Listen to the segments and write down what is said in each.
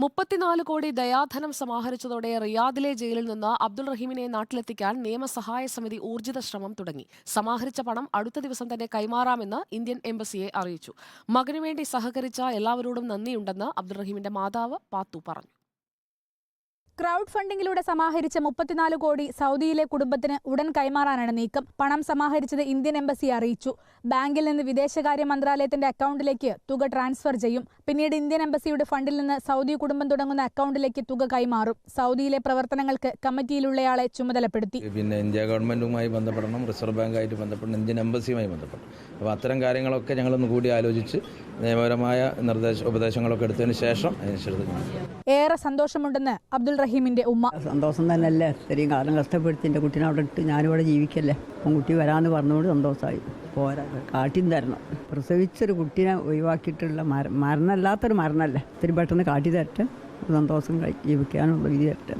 മുപ്പത്തിനാല് കോടി ദയാധനം സമാഹരിച്ചതോടെ റിയാദിലെ ജയിലിൽ നിന്ന് അബ്ദുൾ റഹീമിനെ നാട്ടിലെത്തിക്കാൻ നിയമസഹായ സമിതി ഊർജിത ശ്രമം തുടങ്ങി. സമാഹരിച്ച പണം അടുത്ത ദിവസം തന്നെ കൈമാറാമെന്ന് ഇന്ത്യൻ എംബസിയെ അറിയിച്ചു. മകനുവേണ്ടി സഹകരിച്ച എല്ലാവരോടും നന്ദിയുണ്ടെന്ന് അബ്ദുൾ റഹീമിന്റെ മാതാവ് പാത്തു പറഞ്ഞു. ക്രൗഡ് ഫണ്ടിങ്ങിലൂടെ സമാഹരിച്ച മുപ്പത്തിനാല് കോടി സൗദിയിലെ കുടുംബത്തിന് ഉടൻ കൈമാറാനാണ് നീക്കം. പണം സമാഹരിച്ചത് ഇന്ത്യൻ എംബസി അറിയിച്ചു. ബാങ്കിൽ നിന്ന് വിദേശകാര്യ മന്ത്രാലയത്തിന്റെ അക്കൗണ്ടിലേക്ക് തുക ട്രാൻസ്ഫർ ചെയ്യും. പിന്നീട് ഇന്ത്യൻ എംബസിയുടെ ഫണ്ടിൽ നിന്ന് സൗദി കുടുംബം തുടങ്ങുന്ന അക്കൗണ്ടിലേക്ക് തുക കൈമാറും. സൗദിയിലെ പ്രവർത്തനങ്ങൾക്ക് കമ്മിറ്റിയിലുള്ളയാളെ ചുമതലപ്പെടുത്തി. പിന്നെ ഇന്ത്യ ഗവൺമെന്റുമായി ബന്ധപ്പെടണം റിസർവ് ബാങ്കായിട്ട് ബന്ധപ്പെടണം ഇന്ത്യൻ എംബസിയുമായി ബന്ധപ്പെടണം. അപ്പോൾ അത്തരം കാര്യങ്ങളൊക്കെ ഞങ്ങളൊന്ന് കൂടി ആലോചിച്ച് നിയമപരമായ നിർദ്ദേശ ഉപദേശങ്ങളൊക്കെ എടുത്തതിന് ശേഷം അതിനനുസരിച്ച് ഏറെ സന്തോഷമുണ്ടെന്ന് അബ്ദുൾ റഹീമിന്റെ ഉമ്മ. സന്തോഷം തന്നെയല്ലേ? ഇത്രയും കാലം കഷ്ടപ്പെടുത്തി എന്റെ കുട്ടീനെ അവിടെ ഇട്ട് ഞാനിവിടെ ജീവിക്കല്ലേ? അപ്പം കുട്ടി വരാമെന്ന് പറഞ്ഞുകൊണ്ട് സന്തോഷമായി. പോരാ. കാട്ടിയും തരണം പ്രസവിച്ചൊരു കുട്ടീനെ ഒഴിവാക്കിയിട്ടുള്ള മര മരണമല്ലാത്തൊരു മരണമല്ലേ? ഇത്തിരി പെട്ടെന്ന് കാട്ടി തരട്ടെ സന്തോഷം ജീവിക്കാനുള്ള വിധി തരട്ടെ.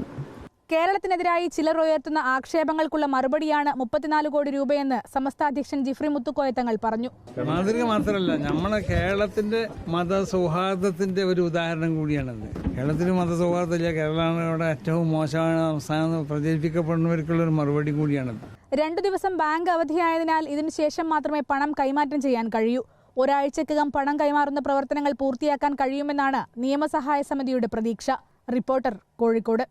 കേരളത്തിനെതിരായി ചിലർ ഉയർത്തുന്ന ആക്ഷേപങ്ങൾക്കുള്ള മറുപടിയാണ് മുപ്പത്തിനാല് കോടി രൂപയെന്ന് സമസ്ത അധ്യക്ഷൻ ജിഫ്രി മുത്തുക്കോയത്തങ്ങൾ പറഞ്ഞു. മാതൃക മാത്രമല്ല നമ്മളെ കേരളത്തിന്റെ മത സൗഹാർദ്ദത്തിന്റെ ഒരു ഉദാഹരണം കൂടിയാണത്. കേരളത്തിന് മതസൗഹാർദ്ദമില്ല കേരളമാണ് ഇവിടെ ഏറ്റവും മോശമായ സംസ്ഥാനം പ്രചരിപ്പിക്കപ്പെടുന്നവർക്കുള്ള ഒരു മറുപടി കൂടിയാണത്. രണ്ടു ദിവസം ബാങ്ക് അവധിയായതിനാൽ ഇതിനുശേഷം മാത്രമേ പണം കൈമാറ്റം ചെയ്യാൻ കഴിയൂ. ഒരാഴ്ചക്കകം പണം കൈമാറുന്ന പ്രവർത്തനങ്ങൾ പൂർത്തിയാക്കാൻ കഴിയുമെന്നാണ് നിയമസഹായ സമിതിയുടെ പ്രതീക്ഷ. റിപ്പോർട്ടർ കോഴിക്കോട്.